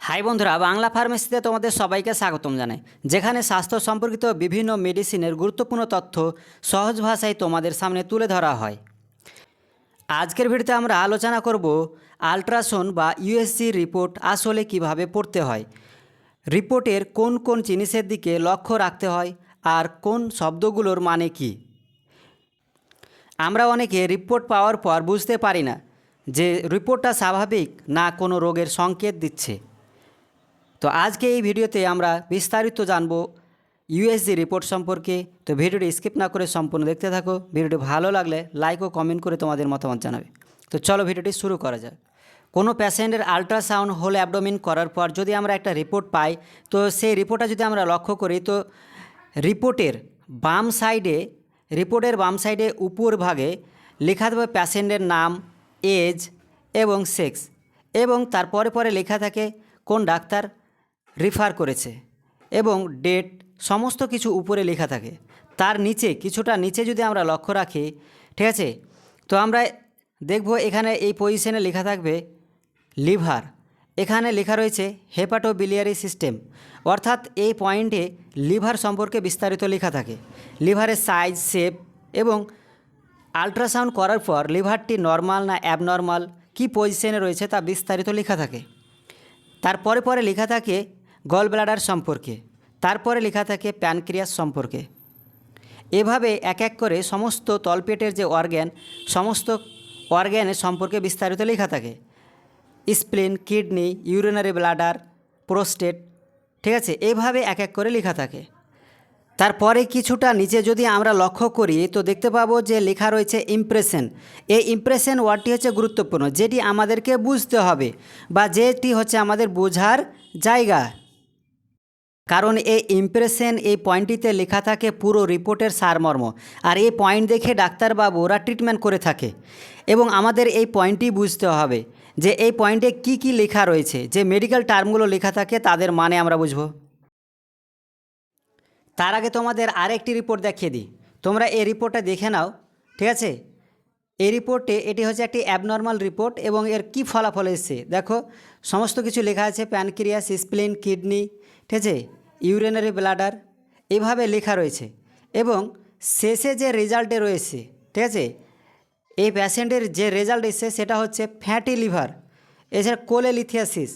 High বন্ধুরা, বাংলা ফার্মেসিতে তোমাদের সবাইকে স্বাগতম জানাই। যেখানে স্বাস্থ্য সম্পর্কিত বিভিন্ন মেডিসিনের গুরুত্বপূর্ণ তথ্য সহজ ভাষায় তোমাদের সামনে তুলে ধরা হয়। আজকের ভিডিওতে আমরা আলোচনা করব আলট্রাসাউন্ড বা ইউএসসি রিপোর্ট আসলে কীভাবে পড়তে হয়, রিপোর্টের কোন কোন জিনিসের দিকে লক্ষ্য রাখতে হয়, আর কোন শব্দগুলোর মানে কী। আমরা অনেকে রিপোর্ট পাওয়ার পর বুঝতে পারি না যে রিপোর্টটা স্বাভাবিক না কোনো রোগের সংকেত দিচ্ছে। তো আজকে এই ভিডিওতে আমরা বিস্তারিত জানব ইউএসজি রিপোর্ট সম্পর্কে। তো ভিডিওটি স্কিপ না করে সম্পূর্ণ দেখতে থাকো। ভিডিওটি ভালো লাগলে লাইক ও কমেন্ট করে তোমাদের মতামত জানাবে। তো চলো ভিডিওটি শুরু করা যাক। কোনো পেশেন্টের আলট্রাসাউন্ড হোল অ্যাবডোমিন করার পর যদি আমরা একটা রিপোর্ট পাই, তো সেই রিপোর্টটা যদি আমরা লক্ষ্য করি, তো রিপোর্টের বাম সাইডে, রিপোর্টের বাম সাইডে উপর ভাগে লেখা থাকবে প্যাসেন্টের নাম, এজ এবং সেক্স এবং তারপরে পরে লেখা থাকে কোন ডাক্তার রিফার করেছে এবং ডেট সমস্ত কিছু উপরে লেখা থাকে। তার নিচে, কিছুটা নিচে যদি আমরা লক্ষ্য রাখি, ঠিক আছে? তো আমরা দেখব এখানে এই পজিশনে লেখা থাকবে লিভার। এখানে লেখা রয়েছে হেপাটোবিলিয়ারি সিস্টেম অর্থাৎ এই পয়েন্টে লিভার সম্পর্কে বিস্তারিত লেখা থাকে। লিভারের সাইজ শেপ এবং আলট্রাসাউন্ড করার পর লিভারটি নর্মাল না অ্যাবনর্মাল কী পজিশনে রয়েছে তা বিস্তারিত লেখা থাকে। তারপরে পরে লেখা থাকে গল ব্লাডার সম্পর্কে। তারপরে লেখা থাকে প্যানক্রিয়াস সম্পর্কে। এভাবে এক এক করে সমস্ত তলপেটের যে অর্গ্যান, সমস্ত অর্গ্যানের সম্পর্কে বিস্তারিত লেখা থাকে। Spleen, kidney, urinary bladder, prostate, ঠিক আছে? এভাবে এক এক করে লেখা থাকে। তারপরে কিছুটা নিচে যদি আমরা লক্ষ্য করি, তো দেখতে পাবো যে লেখা রয়েছে ইমপ্রেশন এই ইমপ্রেশন ওয়ার্ডটি হচ্ছে গুরুত্বপূর্ণ, যেটি আমাদেরকে বুঝতে হবে বা যেটি হচ্ছে আমাদের বোঝার জায়গা। কারণ এই ইমপ্রেশন এই পয়েন্টটিতে লেখা থাকে পুরো রিপোর্টের সারমর্ম। আর এই পয়েন্ট দেখে ডাক্তারবাবু ওরা ট্রিটমেন্ট করে থাকে। এবং আমাদের এই পয়েন্টটি বুঝতে হবে যে এই পয়েন্টে কি কি লেখা রয়েছে, যে মেডিকেল টার্মগুলো লেখা থাকে তাদের মানে আমরা বুঝব। তার আগে তোমাদের আরেকটি রিপোর্ট দেখিয়ে দিই। তোমরা এই রিপোর্টটা দেখে নাও, ঠিক আছে? এই রিপোর্টে এটি হচ্ছে একটি অ্যাবনর্মাল রিপোর্ট এবং এর কি ফলাফল এসছে। দেখো, সমস্ত কিছু লেখা আছে প্যানক্রিয়াস স্প্লিন কিডনি ঠিক আছে? ইউরিনারি ব্লাডার এভাবে লেখা রয়েছে এবং শেষে যে রেজাল্টে রয়েছে, ঠিক আছে? এই প্যাশেন্টের যে রেজাল্ট এসছে সেটা হচ্ছে ফ্যাটি লিভার এছাড়া cholelithiasis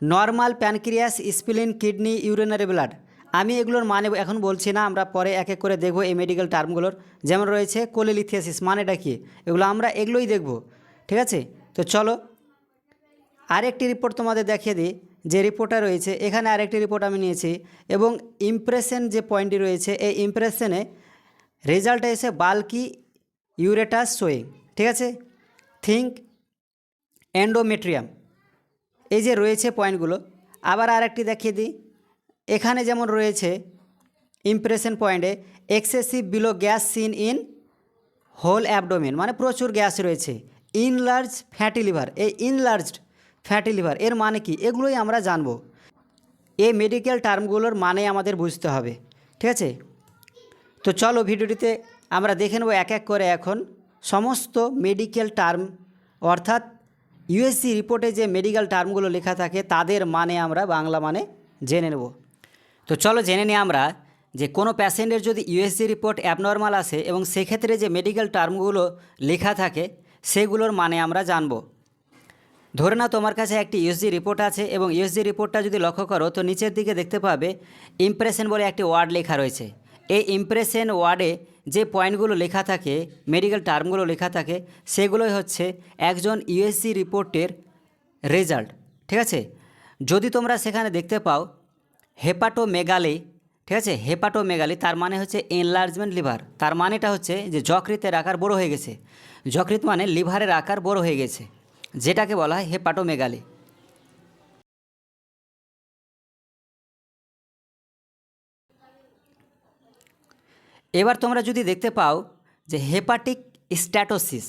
normal pancreas spleen kidney urinary blood আমি এগুলোর মানে এখন বলছি না, আমরা পরে এক এক করে দেখব এই মেডিকেল টার্মগুলোর যেমন রয়েছে কোলেলিথিয়াসিস মানেটা কি? এগুলো আমরা এগুলোই দেখব, ঠিক আছে? তো চলো, আরেকটি রিপোর্ট তোমাদের দেখিয়ে দিই। যে রিপোর্টটা রয়েছে, এখানে আরেকটি রিপোর্ট আমি নিয়েছি এবং ইমপ্রেশন যে পয়েন্টটি রয়েছে, এই ইমপ্রেশনে রেজাল্ট এসে বাল্কি ইউরেটাস শোয়িং ঠিক আছে? থিঙ্ক এন্ডোমেট্রিয়াম এই যে রয়েছে পয়েন্টগুলো আবার আরেকটি দেখিয়ে দিই, এখানে যেমন রয়েছে ইমপ্রেশন পয়েন্টে excessive below gas seen in whole abdomen মানে প্রচুর গ্যাস রয়েছে ইনলার্জ ফ্যাটি লিভার এই ইনলার্জড ফ্যাটি লিভার, এর মানে কি? এগুলোই আমরা জানব। এই মেডিকেল টার্মগুলোর মানে আমাদের বুঝতে হবে, ঠিক আছে? তো চলো ভিডিওটিতে আমরা দেখে নেব এক এক করে এখন সমস্ত মেডিকেল টার্ম অর্থাৎ ইউএসসি রিপোর্টে যে মেডিকেল টার্মগুলো লেখা থাকে, তাদের মানে আমরা বাংলা মানে জেনে নেব। তো চলো জেনে নিই আমরা যে কোনো প্যাশেন্টের যদি ইউএসজি রিপোর্ট অ্যাবনর্মাল আসে এবং সেক্ষেত্রে যে মেডিকেল টার্মগুলো লেখা থাকে, সেগুলোর মানে আমরা জানব। ধরে নাও তোমার কাছে একটি ইউএসজি রিপোর্ট আছে এবং ইউএসজি রিপোর্টটা যদি লক্ষ্য করো, তো নিচের দিকে দেখতে পাবে ইমপ্রেশন বলে একটি ওয়ার্ড লেখা রয়েছে। এই ইমপ্রেশন ওয়ার্ডে যে পয়েন্টগুলো লেখা থাকে মেডিকেল টার্মগুলো লেখা থাকে, সেগুলোই হচ্ছে একজন ইউএসজি রিপোর্টের রেজাল্ট ঠিক আছে? যদি তোমরা সেখানে দেখতে পাও হেপাটোমেগালি ঠিক আছে? হেপাটোমেগালি তার মানে হচ্ছে এনলার্জমেন্ট লিভার তার মানেটা হচ্ছে যে যকৃতের আকার বড় হয়ে গেছে। যকৃত মানে লিভারের আকার বড় হয়ে গেছে। যেটাকে বলা হয় হেপাটোমেগালি। এবার তোমরা যদি দেখতে পাও যে হেপাটিক স্ট্যাটোসিস,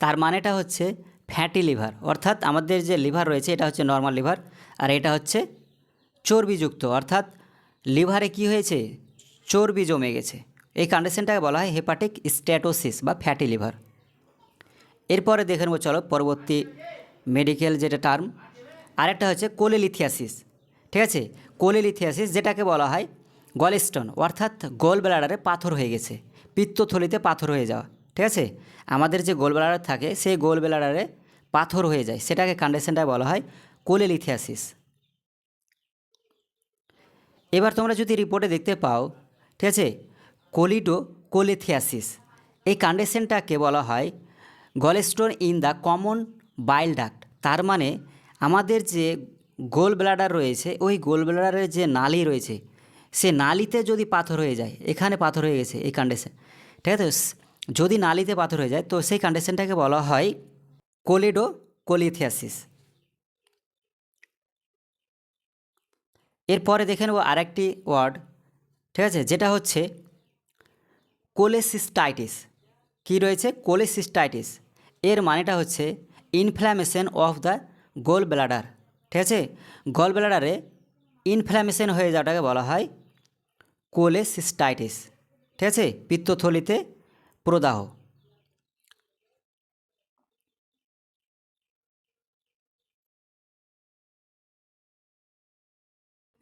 তার মানেটা হচ্ছে ফ্যাটি লিভার। অর্থাৎ আমাদের যে লিভার রয়েছে, এটা হচ্ছে নর্মাল লিভার, আর এটা হচ্ছে চর্বিযুক্ত। অর্থাৎ লিভারে কি হয়েছে? চর্বি জমে গেছে। এই কন্ডিশনটাকে বলা হয় হেপাটিক স্ট্যাটোসিস বা ফ্যাটি লিভার। এরপরে দেখে নেব, চলো পরবর্তী মেডিকেল যেটা টার্ম আরেকটা হচ্ছে কোলেলিথিয়াসিস, ঠিক আছে? কোলেলিথিয়াসিস যেটাকে বলা হয় গলস্টোন অর্থাৎ গোল ব্লাডারে পাথর হয়ে গেছে, পিত্তথলিতে পাথর হয়ে যাওয়া, ঠিক আছে? আমাদের যে গোল ব্লাডার থাকে, সেই গোল ব্লাডারে পাথর হয়ে যায়, সেটাকে কন্ডিশনটা বলা হয় কোলেলিথিয়াসিস। এবার তোমরা যদি রিপোর্টে দেখতে পাও, ঠিক আছে? কোলিডো কোলিথিয়াসিস এই কন্ডিশনটাকে বলা হয় gallstone in the common bile duct. তার মানে আমাদের যে গোল ব্লাডার রয়েছে, ওই গোল ব্লাডারের যে নালি রয়েছে, সে নালিতে যদি পাথর হয়ে যায়, এখানে পাথর হয়ে গেছে এই কন্ডিশন ঠিক আছে? যদি নালিতে পাথর হয়ে যায়, তো সেই কন্ডিশনটাকে বলা হয় কোলিডো কোলিথিয়াসিস। এরপরে দেখে নেব আরেকটি ওয়ার্ড। ঠিক আছে? যেটা হচ্ছে কোলেসিস্টাইটিস। কি রয়েছে? কোলেসিস্টাইটিস। এর মানেটা হচ্ছে inflammation of the gall bladder ঠিক আছে? গল ব্লাডারে ইনফ্ল্যামেশন হয়ে যাওয়াটাকে বলা হয় কোলেসিস্টাইটিস ঠিক আছে? পিত্তথলিতে প্রদাহ।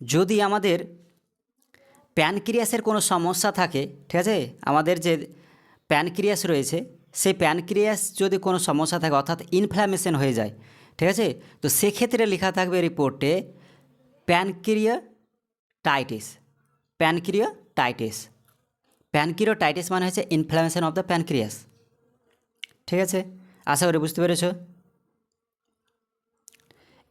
যদি আমাদের প্যানক্রিয়াসের কোনো সমস্যা থাকে, ঠিক আছে? আমাদের যে প্যানক্রিয়াস রয়েছে সেই প্যানক্রিয়াস যদি কোনো সমস্যা থাকে, অর্থাৎ ইনফ্ল্যামেশন হয়ে যায়, ঠিক আছে? তো সেক্ষেত্রে লেখা থাকবে রিপোর্টে প্যানক্রিয়া টাইটিস প্যানক্রিয়া টাইটিস প্যানক্রিয় টাইটিস মানে হচ্ছে ইনফ্ল্যামেশন অফ দ্য প্যানক্রিয়াস ঠিক আছে? আশা করি বুঝতে পেরেছ?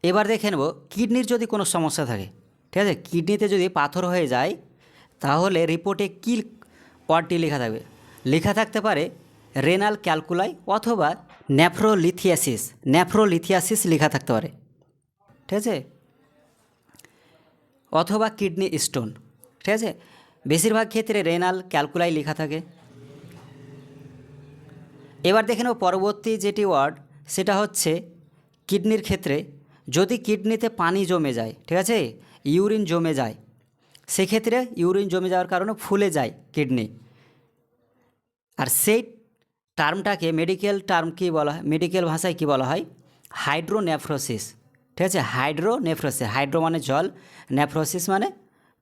এবার দেখে নেব কিডনির যদি কোনো সমস্যা থাকে, ঠিক আছে? কিডনিতে যদি পাথর হয়ে যায়, তাহলে রিপোর্টে কী ওয়ার্ডটি লেখা থাকবে? লেখা থাকতে পারে রেনাল ক্যালকুলাই অথবা নেফ্রোলিথিয়াসিস নেফ্রোলিথিয়াসিস লেখা থাকতে পারে। ঠিক আছে? অথবা কিডনি স্টোন ঠিক আছে? বেশিরভাগ ক্ষেত্রে রেনাল ক্যালকুলাই লেখা থাকে। এবার দেখে নেব পরবর্তী যেটি ওয়ার্ড সেটা হচ্ছে কিডনির ক্ষেত্রে যদি কিডনিতে পানি জমে যায়, ঠিক আছে? ইউরিন জমে যায়, সেক্ষেত্রে ইউরিন জমে যাওয়ার কারণে ফুলে যায় কিডনি আর সেই টার্মটাকে মেডিকেল টার্ম কী বলা হয়? মেডিকেল ভাষায় কী বলা হয়? হাইড্রোনেফ্রোসিস ঠিক আছে? হাইড্রোনেফ্রোসিস হাইড্রো মানে জল নেফ্রোসিস মানে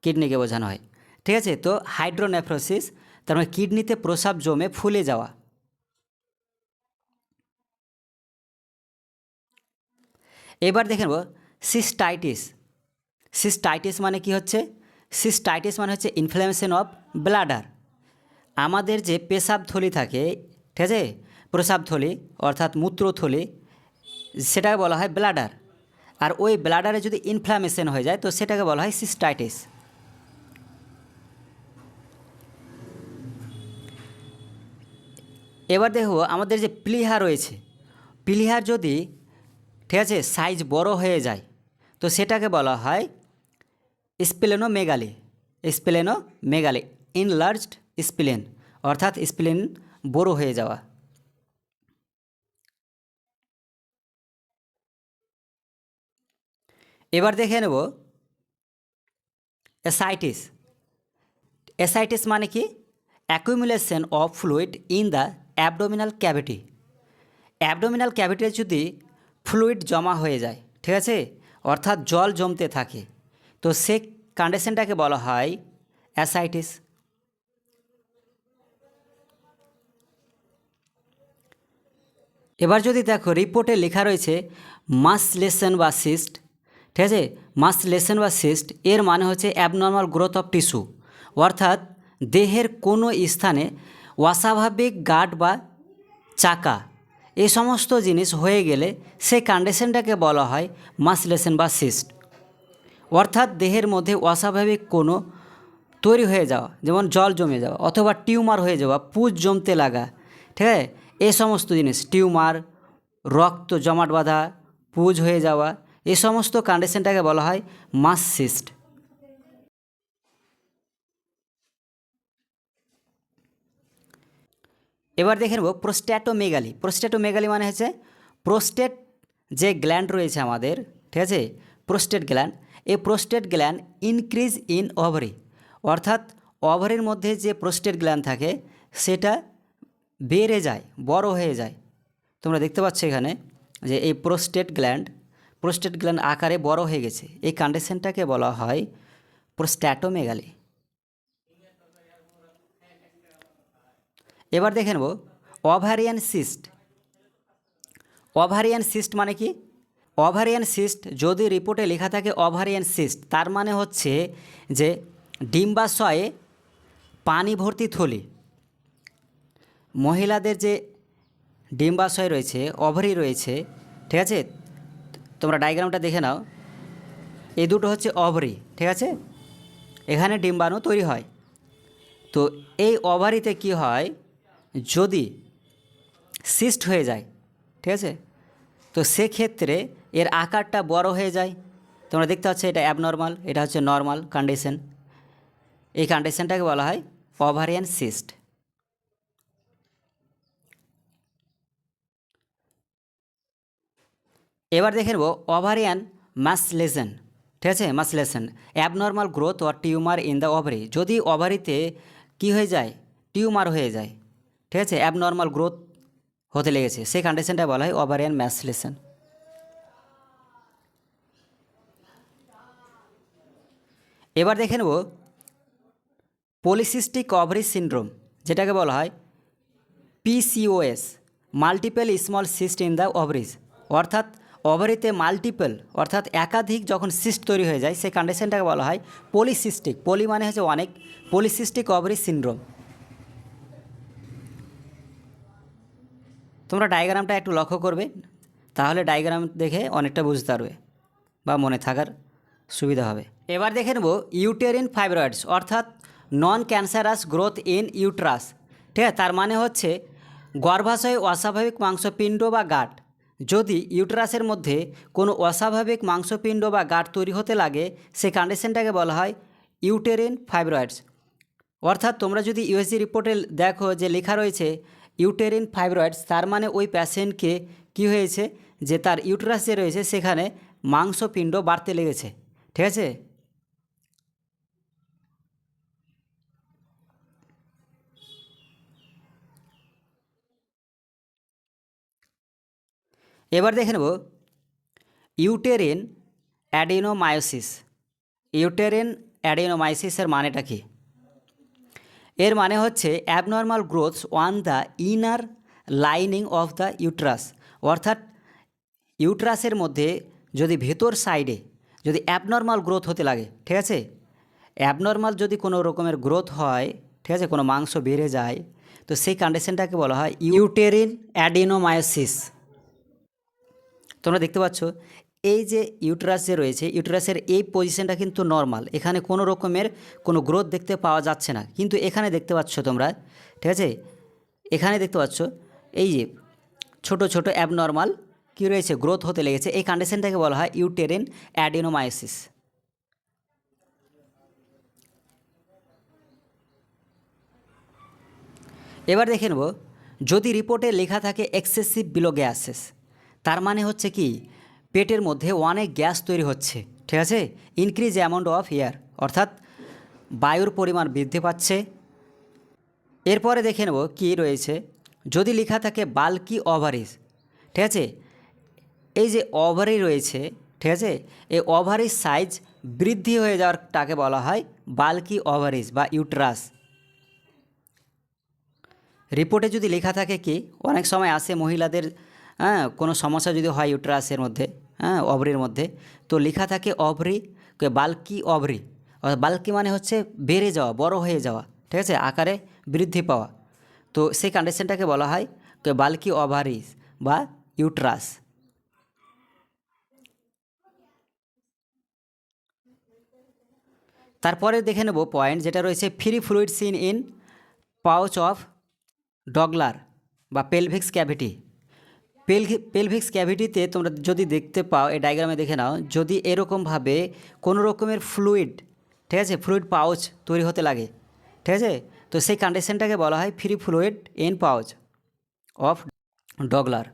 কিডনিকে বোঝানো হয়। ঠিক আছে? তো হাইড্রোনেফ্রোসিস তার মানে কিডনিতে প্রসাব জমে ফুলে যাওয়া। এবার দেখে নেব সিস্টাইটিস সিস্টাইটিস মানে কি হচ্ছে? সিস্টাইটিস মানে হচ্ছে ইনফ্লামেশন অফ ব্লাডার আমাদের যে পেশাব থলি থাকে ঠিক আছে? প্রসাব থলি, অর্থাৎ মূত্রথলি সেটাকে বলা হয় ব্লাডার আর ওই ব্লাডারে যদি ইনফ্লামেশন হয়ে যায়, তো সেটাকে বলা হয় সিস্টাইটিস এবার দেখো, আমাদের যে প্লিহা রয়েছে প্লিহার যদি, ঠিক আছে সাইজ বড় হয়ে যায়, তো সেটাকে বলা হয় স্প্লেনো মেগালি স্প্লেনো মেগালি ইনলার্জড স্প্লেন অর্থাৎ স্প্লেন বড় হয়ে যাওয়া। এবার দেখে নেব। অ্যাসাইটিস অ্যাসাইটিস মানে কি? Accumulation of fluid in the abdominal cavity abdominal ক্যাভিটিতে যদি ফ্লুইড জমা হয়ে যায়, ঠিক আছে? অর্থাৎ জল জমতে থাকে, তো সে কন্ডিশনটাকে বলা হয় অ্যাসাইটিস এবার যদি দেখো রিপোর্টে লেখা রয়েছে মাস লেসন বা সিস্ট ঠিক আছে? মাস লেসন বা সিস্ট এর মানে হচ্ছে অ্যাবনর্মাল গ্রোথ অফ টিস্যু অর্থাৎ দেহের কোনো স্থানে অস্বাভাবিক গাঁট বা চাকা এই সমস্ত জিনিস হয়ে গেলে সেই কন্ডিশনটাকে বলা হয় মাসলেশন বা সিস্ট অর্থাৎ দেহের মধ্যে অস্বাভাবিক কোনো তৈরি হয়ে যাওয়া, যেমন জল জমে যাওয়া অথবা টিউমার হয়ে যাওয়া, পুজ জমতে লাগা, ঠিক আছে? এই সমস্ত জিনিস, টিউমার, রক্ত, জমাট বাঁধা, পুজ হয়ে যাওয়া, এ সমস্ত কন্ডিশনটাকে বলা হয় মাস সিস্ট এবার দেখে নেব প্রোস্ট্যাটোমেগালি প্রোস্ট্যাটোমেগালি মানে হচ্ছে প্রোস্টেট যে গ্ল্যান্ড রয়েছে আমাদের, ঠিক আছে? প্রোস্টেট গ্ল্যান্ড এই prostate gland increase in ovary অর্থাৎ ওভারির মধ্যে যে প্রোস্টেট গ্ল্যান্ড থাকে, সেটা বেড়ে যায়, বড় হয়ে যায়। তোমরা দেখতে পাচ্ছ এখানে যে এই প্রোস্টেট গ্ল্যান্ড প্রোস্টেট গ্ল্যান্ড আকারে বড় হয়ে গেছে। এই কন্ডিশনটাকে বলা হয় প্রোস্ট্যাটোমেগালি এবার দেখে নেব ওভারিয়ান সিস্ট ওভারিয়ান সিস্ট মানে কি? ওভারিয়ান সিস্ট যদি রিপোর্টে লেখা থাকে ওভারিয়ান সিস্ট তার মানে হচ্ছে যে ডিম্বাশয়ে পানি ভর্তি থলি। মহিলাদের যে ডিম্বাশয় রয়েছে ওভারি রয়েছে, ঠিক আছে? তোমরা ডায়াগ্রামটা দেখে নাও। এই দুটো হচ্ছে ওভারি ঠিক আছে? এখানে ডিম্বাণু তৈরি হয়। তো এই ওভারিতে কি হয়? যদি সিস্ট হয়ে যায়, ঠিক আছে? তো সেক্ষেত্রে এর আকারটা বড় হয়ে যায়। তোমরা দেখতে পাচ্ছ, এটা অ্যাবনর্মাল এটা হচ্ছে নর্মাল কন্ডিশন এই কন্ডিশনটাকে বলা হয় ওভারিয়ান সিস্ট এবার দেখে নেব ওভারিয়ান মাসলেশন ঠিক আছে? Mass lesion abnormal growth or tumour in the ovary যদি ওভারিতে কি হয়ে যায়? টিউমার হয়ে যায়, ঠিক আছে? অ্যাবনর্মাল গ্রোথ হতে লেগেছে। সেই কন্ডিশনটা বলা হয় ওভারিয়ান ম্যাসলেশন এবার দেখে নেব পলিসিস্টিক ওভারি সিন্ড্রোম যেটাকে বলা হয় PCOS multiple small cyst in the ovaries অর্থাৎ ওভারিতে মাল্টিপল অর্থাৎ একাধিক যখন সিস্ট তৈরি হয়ে যায়, সেই কন্ডিশনটাকে বলা হয় পলিসিস্টিক পলি মানে হচ্ছে অনেক পলিসিস্টিক ওভারি সিন্ড্রোম তোমরা ডায়াগ্রামটা একটু লক্ষ্য করবে, তাহলে ডায়াগ্রাম দেখে অনেকটা বুঝতে পারবে বা মনে থাকার সুবিধা হবে। এবার দেখে নেব ইউটেরিন ফাইব্রয়েডস অর্থাৎ non cancerous growth in uterus ঠিক আছে, তার মানে হচ্ছে গর্ভাশয়ে অস্বাভাবিক মাংসপিণ্ড বা গাঁট। যদি ইউটারাসের মধ্যে কোনো অস্বাভাবিক মাংসপিণ্ড বা গাঁট তৈরি হতে লাগে, সে কন্ডিশনটাকে বলা হয় ইউটেরিন ফাইব্রয়েডস। অর্থাৎ তোমরা যদি ইউএসজি রিপোর্টে দেখো যে লেখা রয়েছে ইউটেরিন ফাইব্রয়েডস, তার মানে ওই প্যাশেন্টকে কি হয়েছে? যে তার ইউটেরাস যে রয়েছে, সেখানে মাংসপিণ্ড বাড়তে লেগেছে। ঠিক আছে? এবার দেখে নেব। Uterine adenomyosis. ইউটেরিন অ্যাডিনোমায়োসিসের মানেটা কী? এর মানে হচ্ছে abnormal growths on the inner lining of the uterus অর্থাৎ ইউট্রাসের মধ্যে যদি ভেতর সাইডে যদি অ্যাবনর্মাল গ্রোথ হতে লাগে, ঠিক আছে? অ্যাবনর্মাল যদি কোনো রকমের গ্রোথ হয়, ঠিক আছে? কোনো মাংস বেড়ে যায়, তো সেই কন্ডিশনটাকে বলা হয় ইউটেরিন অ্যাডিনোমায়োসিস। তোমরা দেখতে পাচ্ছ, এই যে ইউটেরাস যে রয়েছে ইউটেরাসের এই পজিশনটা কিন্তু নর্মাল এখানে কোনো রকমের কোনো গ্রোথ দেখতে পাওয়া যাচ্ছে না। কিন্তু এখানে দেখতে পাচ্ছ তোমরা, ঠিক আছে? এখানে দেখতে পাচ্ছ, এই যে ছোট ছোট অ্যাবনর্মাল কী রয়েছে গ্রোথ হতে লেগেছে। এই কন্ডিশনটাকে বলা হয় ইউটেরিন অ্যাডিনোমায়োসিস এবার দেখে নেব, যদি রিপোর্টে লেখা থাকে এক্সেসিভ বিলো গ্যাসেস তার মানে হচ্ছে কি? পেটের মধ্যে অনেক গ্যাস তৈরি হচ্ছে, ঠিক আছে? ইনক্রিজ অ্যামাউন্ট অফ এয়ার অর্থাৎ বায়ুর পরিমাণ বৃদ্ধি পাচ্ছে। এরপরে দেখে নেব কী রয়েছে। যদি লেখা থাকে বাল্কি ওভারিজ ঠিক আছে? এই যে ওভারি রয়েছে, ঠিক আছে? এই ওভারিজ সাইজ বৃদ্ধি হয়ে যাওয়ারটাকে বলা হয় বাল্কি ওভারিজ বা ইউট্রাস রিপোর্টে যদি লেখা থাকে কি? অনেক সময় আসে মহিলাদের হ্যাঁ কোনো সমস্যা যদি হয় ইউট্রাসের মধ্যে হ্যাঁ অভরির মধ্যে, তো লেখা থাকে অভরি বাল্কি অভরি বাল্কি মানে হচ্ছে বেড়ে যাওয়া, বড় হয়ে যাওয়া, ঠিক আছে, আকারে বৃদ্ধি পাওয়া। তো সেই কন্ডিশনটাকে বলা হয় বাল্কি অভারিস বা ইউট্রাস তারপরে দেখে নেব পয়েন্ট যেটা রয়েছে free fluid seen in pouch of Douglas বা পেলভিক্স ক্যাভিটি পেলভিক্স ক্যাভিটিতে তোমরা যদি দেখতে পাও, এই ডায়াগ্রামে দেখে নাও, যদি এরকমভাবে কোনো রকমের ফ্লুইড ঠিক আছে ফ্লুইড পাউচ তৈরি হতে লাগে, ঠিক আছে, তো সেই কন্ডিশনটাকে বলা হয় free fluid in pouch of Douglas